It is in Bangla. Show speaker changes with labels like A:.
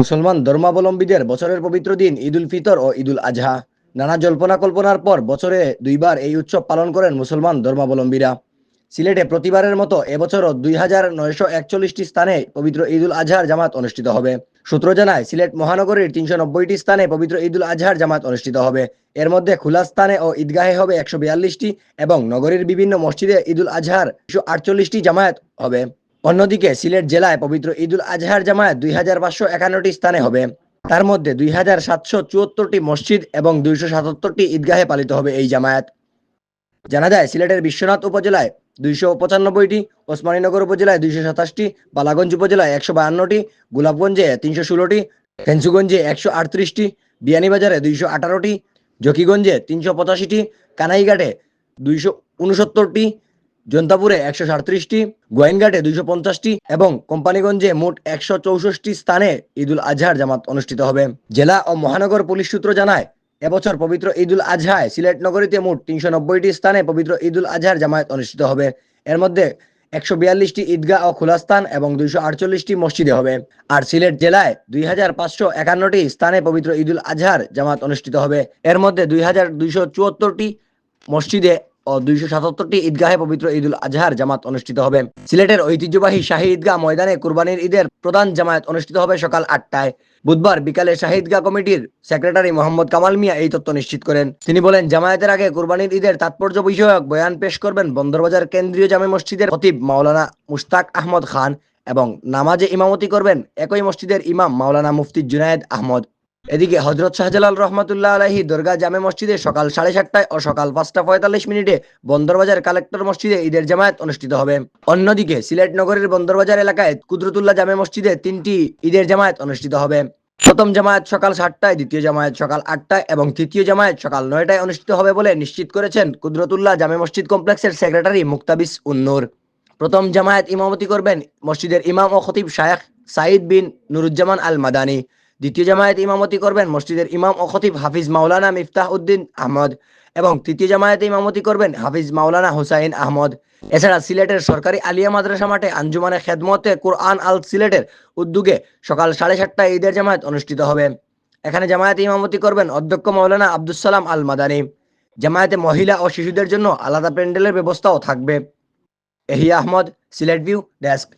A: মুসলমান ধর্মাবলম্বীদের বছরের পবিত্র দিন ঈদুল ফিতর ও ঈদুল আজহা। নানা জল্পনা কল্পনার পর বছরে দুইবার এই উৎসব পালন করেন মুসলমান ধর্মাবলম্বীরা। সিলেটে প্রতিবারের মতো এবছরও দুই হাজার নয়শো একচল্লিশটি স্থানে পবিত্র ঈদুল আজহার জামাত অনুষ্ঠিত হবে। সূত্র জানায়, সিলেট মহানগরীর তিনশো নব্বইটি স্থানে পবিত্র ঈদুল আজহার জামাত অনুষ্ঠিত হবে। এর মধ্যে খোলা স্থানে ও ঈদগাহে হবে একশো বিয়াল্লিশটি এবং নগরীর বিভিন্ন মসজিদে ঈদুল আজহার একশো আটচল্লিশটি জামায়াত হবে। অন্যদিকে সিলেট জেলায় পবিত্র ঈদুল আজহার জামায়াত দুই হাজার পাঁচশো একান্নটি স্থানে হবে। তার মধ্যে দুই হাজার সাতশো চুয়াত্তরটি মসজিদ এবং দুইশো সাতাত্তরটি ঈদগাহে পালিত হবে এই জামায়াত। জানা যায়, সিলেটের বিশ্বনাথ উপজেলায় দুইশো পঁচানব্বইটি, ওসমানীনগর উপজেলায় দুইশো সাতাশটি, বালাগঞ্জ উপজেলায় একশো বায়ান্নটি গোলাপগঞ্জে তিনশো ষোলোটি, ফেন্সুগঞ্জে একশো আটত্রিশটি, বিয়ানীবাজারে দুইশো আঠারোটি, জকিগঞ্জে তিনশো পঁচাশিটি, কানাইঘাটে দুইশো উনসত্তরটি জন্তাপুরে একশো সাঁত্রিশটি, গোয়েনঘাটে দুইশো পঞ্চাশটি এবং কোম্পানিগঞ্জে মোট একশো চৌষট্টি স্থানে ঈদুল আজহার জামাত অনুষ্ঠিত হবে। জেলা ও মহানগর পুলিশ সূত্র জানায়, এবছর পবিত্র ঈদুল আজহায় সিলেট নগরীতে মোট তিনশো নব্বইটি স্থানে পবিত্র ঈদুল আজহার জামায়াত অনুষ্ঠিত হবে। এর মধ্যে একশো বিয়াল্লিশটি ঈদগাহ ও খোলা স্থান এবং দুইশো আটচল্লিশটি মসজিদে হবে। আর সিলেট জেলায় দুই হাজার পাঁচশো একান্নটি স্থানে পবিত্র ঈদুল আজহার জামাত অনুষ্ঠিত হবে। এর মধ্যে দুই হাজার দুইশো চুয়াত্তরটি মসজিদে ও দুইশো সাতাত্তরটি ঈদগাহে পবিত্র ঈদুল আজহার জামাত অনুষ্ঠিত হবে। সিলেটের ঐতিহ্যবাহী শাহী ঈদগাহ ময়দানে কুরবানির ঈদের প্রধান জামায়াত অনুষ্ঠিত হবে সকাল আটটায়। বুধবার বিকালে শাহিদগাহ কমিটির সেক্রেটারি মোহাম্মদ কামাল মিয়া এই তথ্য নিশ্চিত করেন। তিনি বলেন, জামায়াতের আগে কুরবানির ঈদের তাৎপর্য বিষয়ক বয়ান পেশ করবেন বন্দরবাজার কেন্দ্রীয় জামে মসজিদের খতিব মাওলানা মুশতাক আহমদ খান এবং নামাজে ইমামতি করবেন একই মসজিদের ইমাম মাওলানা মুফতি জুনায়েদ আহমদ। এদিকে হজরত শাহজালাল রহমতুল্লাহ আলাহি দরগা জামে মসজিদে সকাল সাড়ে সাতটায় ও সকাল পাঁচটা পঁয়তাল্লিশ মিনিটে বন্দরবাজার কালেক্টর মসজিদে ঈদের জামায়াত অনুষ্ঠিত হবে। অন্যদিকে সিলেট নগরের বন্দরবাজার এলাকায় কুদরতুল্লাহ জামে মসজিদে তিনটি ঈদের জামায়াত অনুষ্ঠিত হবে। প্রথম জামায়াত সকাল সাতটায়, দ্বিতীয় জামায়াত সকাল আটটায় এবং তৃতীয় জামায়াত সকাল নয়টায় অনুষ্ঠিত হবে বলে নিশ্চিত করেছেন কুদরতুল্লাহ জামে মসজিদ কমপ্লেক্সের সেক্রেটারি মুক্তাবিস উন্নুর। প্রথম জামায়াত ইমামতি করবেন মসজিদের ইমাম ও খতিব শায়েখ সাইদ বিন নুরুজ্জামান আল মাদানী দ্বিতীয় জামায়াত ইমামতি করবেন মসজিদের ইমাম ও খতিব হাফিজ মাওলানা মিফতাহ উদ্দিন আহমদ এবং তৃতীয় জামায়াতে ইমামতি করবেন হাফিজ মাওলানা হুসাইন আহমদ। এছাড়া সিলেটের সরকারি আলিয়া মাদ্রাসা মাঠে আঞ্জুমানে খেদমতে কোরআন আল সিলেটের উদ্যোগে সকাল সাড়ে সাতটায় ঈদের জামায়াত অনুষ্ঠিত হবে। এখানে জামায়াতে ইমামতি করবেন অধ্যক্ষ মাওলানা আব্দুল সালাম আল মাদানী। জামায়াতে মহিলা ও শিশুদের জন্য আলাদা প্যান্ডেলের ব্যবস্থাও থাকবে। Ehiya Ahmad, Sylhet view, desk.